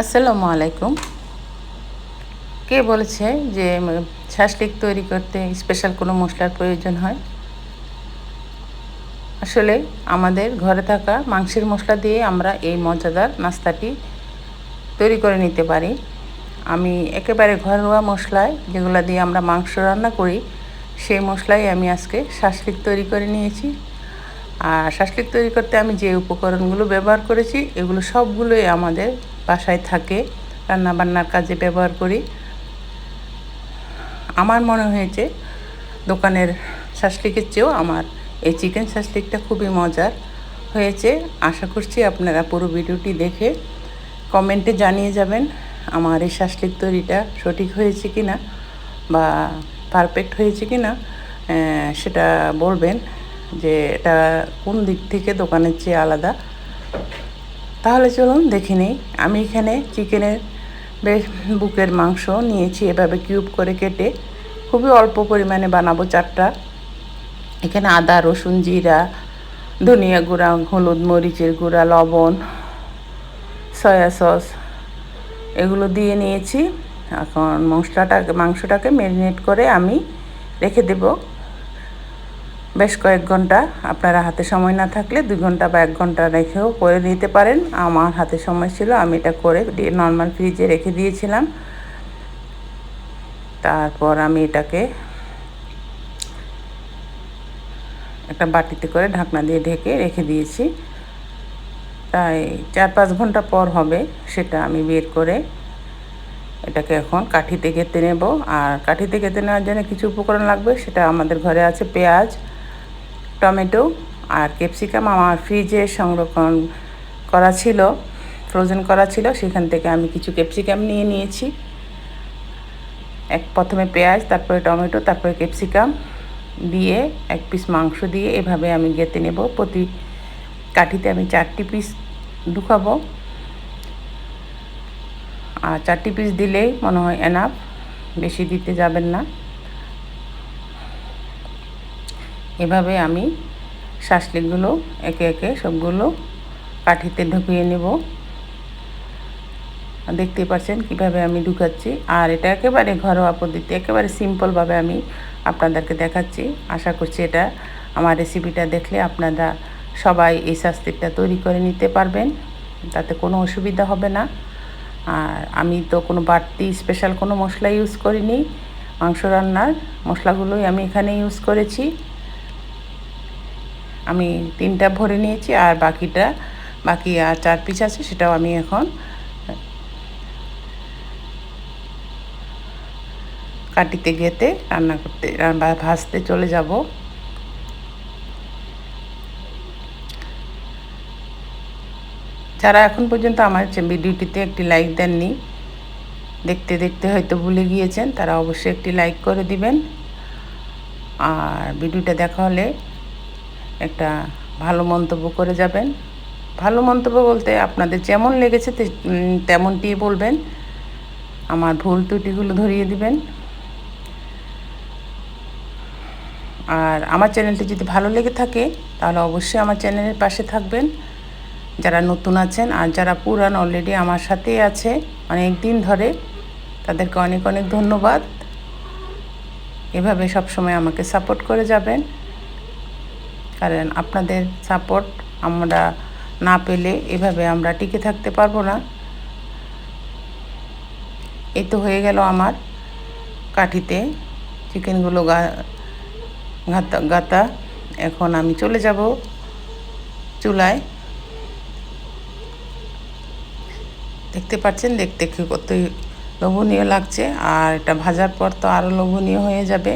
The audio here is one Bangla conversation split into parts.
আসসালামু আলাইকুম। কে বলেছে যে শাসলিক তৈরি করতে স্পেশাল কোনো মশলার প্রয়োজন হয়? আসলে আমাদের ঘরে থাকা মাংসের মশলা দিয়ে আমরা এই মজাদার নাস্তাটি তৈরি করে নিতে পারি। আমি একেবারে ঘরোয়া মশলায় যেগুলো দিয়ে আমরা মাংস রান্না করি, সেই মশলাই আমি আজকে শাসলিক তৈরি করে নিয়েছি। আর শাসলিক তৈরি করতে আমি যে উপকরণগুলো ব্যবহার করেছি, এগুলো সবগুলোই আমাদের বাসায় থাকে রান্না বান্নার কাজে ব্যবহার করি। আমার মনে হয়েছে দোকানের শাসলিকের চেয়েও আমার এই চিকেন শাসলিকটা খুবই মজার হয়েছে। আশা করছি আপনারা পুরো ভিডিওটি দেখে কমেন্টে জানিয়ে যাবেন আমার এই শাসলিক তৈরিটা সঠিক হয়েছে কি না বা পারফেক্ট হয়েছে কি না সেটা বলবেন যে এটা কোন দিক থেকে দোকানের চেয়ে আলাদা। তাহলে চলুন দেখে নিই। আমি এখানে চিকেনের বেশ বুকের মাংস নিয়েছি, এভাবে কিউব করে কেটে খুবই অল্প পরিমাণে বানাবো চারটা। এখানে আদা, রসুন, জিরা, ধনিয়া গুঁড়া, হলুদ মরিচের গুঁড়া, লবণ, সয়া সস, এগুলো দিয়ে নিয়েছি। এখন মশলাটাকে মাংসটাকে ম্যারিনেট করে আমি রেখে দেবো। বেশ কয়েক ঘণ্টা আপনারা হাতে সময় না থাকলে দুই ঘণ্টা বা এক ঘণ্টা রেখেও করে নিতে পারেন। আমার হাতে সময় ছিল, আমি এটা করে নর্মাল ফ্রিজে রেখে দিয়েছিলাম। তারপর আমি এটাকে একটা বাটিতে করে ঢাকনা দিয়ে ঢেকে রেখে দিয়েছি। তাই চার পাঁচ ঘণ্টা পর হবে সেটা আমি বের করে এটাকে এখন কাঠিতে গেঁথে নেব। আর কাঠিতে গেঁথে নেওয়ার জন্য কিছু উপকরণ লাগবে, সেটা আমাদের ঘরে আছে পেঁয়াজ টমেটো আর ক্যাপসিকাম আমার ফ্রিজে সংরক্ষণ করা ছিল ফ্রোজেন করা ছিল। সেখান থেকে আমি কিছু ক্যাপসিকাম নিয়ে নিয়েছি। এক, প্রথমে পেঁয়াজ, তারপরে টমেটো, তারপরে ক্যাপসিকাম দিয়ে এক পিস মাংস দিয়ে এভাবে আমি গেতে নেব। প্রতি কাঠিতে আমি চারটি পিস ঢুকাবো। আর চারটি পিস দিলেই মনে হয় এনাফ বেশি দিতে যাবেন না। এভাবে আমি শাসলিকগুলো একে একে সবগুলো কাঠিতে ঢুকিয়ে নেব। দেখতে পাচ্ছেন কীভাবে আমি ঢুকাচ্ছি। আর এটা একেবারে ঘরোয়া পদ্ধতি, একেবারে সিম্পলভাবে আমি আপনাদেরকে দেখাচ্ছি। আশা করছি এটা আমার রেসিপিটা দেখলে আপনারা সবাই এই শাস্তিটা তৈরি করে নিতে পারবেন, তাতে কোনো অসুবিধা হবে না। আর আমি তো কোনো বাড়তি স্পেশাল কোনো মশলা ইউজ করিনি, মাংস রান্নার মশলাগুলোই আমি এখানে ইউজ করেছি। আমি তিনটা ভরে নিয়েছি আর বাকিটা, বাকি আর চার পিস আছে, সেটাও আমি এখন কাটিতে গেতে রান্না করতে ভাজতে চলে যাব। যারা এখন পর্যন্ত আমার ভিডিওটিতে একটি লাইক দেননি, দেখতে দেখতে হয়তো ভুলে গিয়েছেন, তারা অবশ্যই একটি লাইক করে দিবেন। আর ভিডিওটা দেখা হলে একটা ভালো মন্তব্য করে যাবেন। ভালো মন্তব্য বলতে আপনাদের যেমন লেগেছে তেমনটি বলবেন। আমার ভুল ত্রুটিগুলো ধরিয়ে দিবেন। আর আমার চ্যানেলটি যদি ভালো লেগে থাকে, তাহলে অবশ্যই আমার চ্যানেলের পাশে থাকবেন। যারা নতুন আছেন আর যারা পুরান অলরেডি আমার সাথেই আছে অনেক দিন ধরে, তাদেরকে অনেক অনেক ধন্যবাদ। এভাবে সবসময় আমাকে সাপোর্ট করে যাবেন। কারণ আপনাদের সাপোর্ট আমরা না পেলে এভাবে আমরা টিকে থাকতে পারব না। এই তো হয়ে গেল আমার কাঠিতে চিকেনগুলো গাতা গাতা। এখন আমি চলে যাব চুলায়। দেখতে পাচ্ছেন, দেখতে কতই লোভনীয় লাগছে। আর এটা ভাজার পর তো আরও লোভনীয় হয়ে যাবে।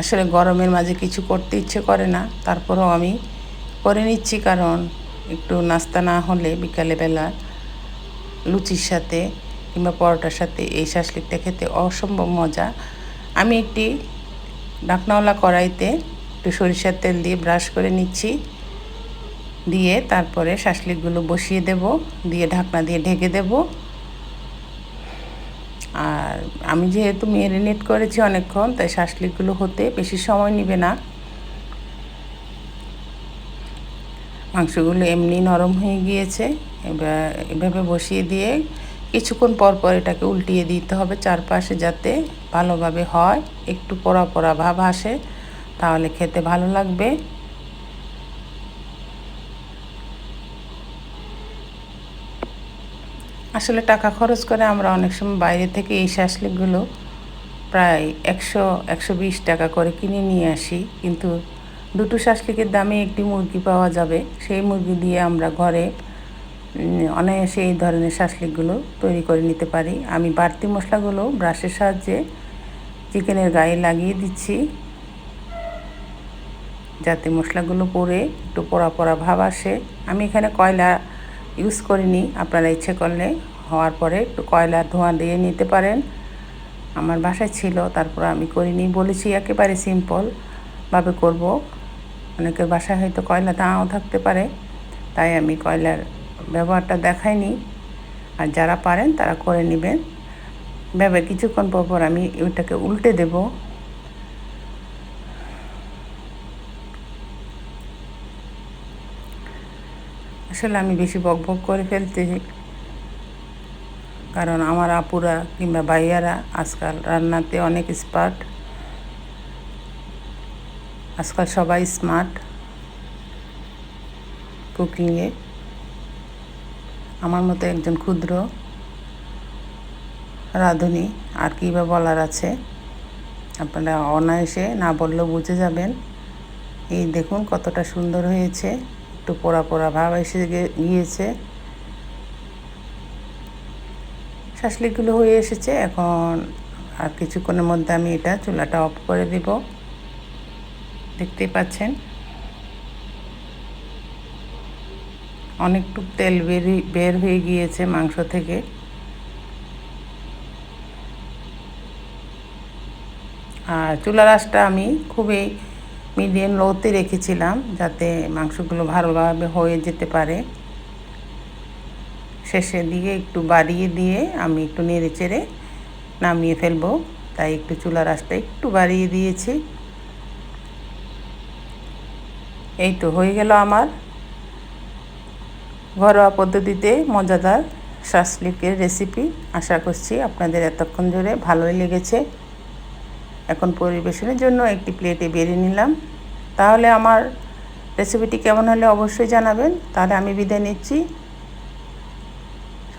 আসলে গরমের মাঝে কিছু করতে ইচ্ছে করে না, তারপরেও আমি করে নিচ্ছি কারণ একটু নাস্তা না হলে বিকালেবেলা লুচির সাথে কিংবা পরোটার সাথে এই শাসলিকটা খেতে অসম্ভব মজা। আমি একটি ঢাকনাওয়ালা কড়াইতে একটু সরিষার তেল দিয়ে ব্রাশ করে নিচ্ছি, দিয়ে তারপরে শাসলিকগুলো বসিয়ে দেব, দিয়ে ঢাকনা দিয়ে ঢেকে দেবো। আর আমি যেহেতু মেরিনেট করেছি অনেকক্ষণ, তাই শাসলিকগুলো হতে বেশি সময় নেবে না। মাংসগুলো এমনি নরম হয়ে গিয়েছে, এবার এভাবে বসিয়ে দিয়ে কিছুক্ষণ পর পর এটাকে উল্টিয়ে দিতে হবে চারপাশে যাতে ভালোভাবে হয়, একটু পোড়া পোড়া ভাব আসে, তাহলে খেতে ভালো লাগবে। আসলে টাকা খরচ করে আমরা অনেক সময় বাইরে থেকে এই শাসলিকগুলো প্রায় একশো একশো বিশ টাকা করে কিনে নিয়ে আসি। কিন্তু দুটো শাসলিকের দামে একটি মুরগি পাওয়া যাবে। সেই মুরগি দিয়ে আমরা ঘরে অনায়াসে এই ধরনের শাসলিকগুলো তৈরি করে নিতে পারি। আমি বাড়তি মশলাগুলো ব্রাশের সাহায্যে চিকেনের গায়ে লাগিয়ে দিচ্ছি। যাতে মশলাগুলো পরে একটু পোড়া পোড়া ভাব আসে। আমি এখানে কয়লা ইউজ করিনি। আপনারা ইচ্ছে করলে হওয়ার পরে একটু কয়লা ধোঁয়া দিয়ে নিতে পারেন। আমার বাসায় ছিল, তারপর আমি করিনি। বলেছি, একেবারে সিম্পলভাবে করব। অনেকের বাসায় হয়তো কয়লা নাও থাকতে পারে, তাই আমি কয়লার ব্যবহারটা দেখাইনি। আর যারা পারেন, তারা করে নেবেন। ভেবে কিছুক্ষণ পর পর আমি ওইটাকে উল্টে দেব। আসলে আমি বেশি বক বক করে ফেলতে কারণ আমার আপুরা কিংবা ভাইয়ারা আজকাল রান্নাতে অনেক স্পার্ট আজকাল সবাই স্মার্ট কুকিংয়ে আমার মতো একজন ক্ষুদ্র রাঁধুনি, আর কী বা বলার আছে? আপনারা অনায়াসে না বললেও বুঝে যাবেন। এই দেখুন কতটা সুন্দর হয়েছে। একটু পোড়া পোড়া ভাব এসে গিয়েছে। শাসলিকগুলো হয়ে এসেছে, এখন আর কিছুক্ষণের মধ্যে আমি এটা চুলাটা অফ করে দেব। দেখতেই পাচ্ছেন? অনেকটুক তেল বেরি, বের হয়ে গিয়েছে মাংস থেকে। আর চুলা রাসটা আমি খুবই মিডিয়াম লোতে রেখেছিলাম, যাতে মাংসগুলো ভালোভাবে হয়ে যেতে পারে। শেষের দিকে একটু বাড়িয়ে দিয়ে আমি একটু নেড়ে চেড়ে নামিয়ে ফেলব। তাই একটু চুলা রাসটা একটু বাড়িয়ে দিয়েছি। এই তো হয়ে গেল আমার ঘরোয়া পদ্ধতিতে মজাদার শাসলিকের রেসিপি। আশা করছি আপনাদের এতক্ষণ ধরে ভালোই লেগেছে। এখন পরিবেশনের জন্য একটি প্লেটে বেরিয়ে নিলাম। তাহলে আমার রেসিপিটি কেমন হলে অবশ্যই জানাবেন। তাহলে আমি বিদায় নিচ্ছি।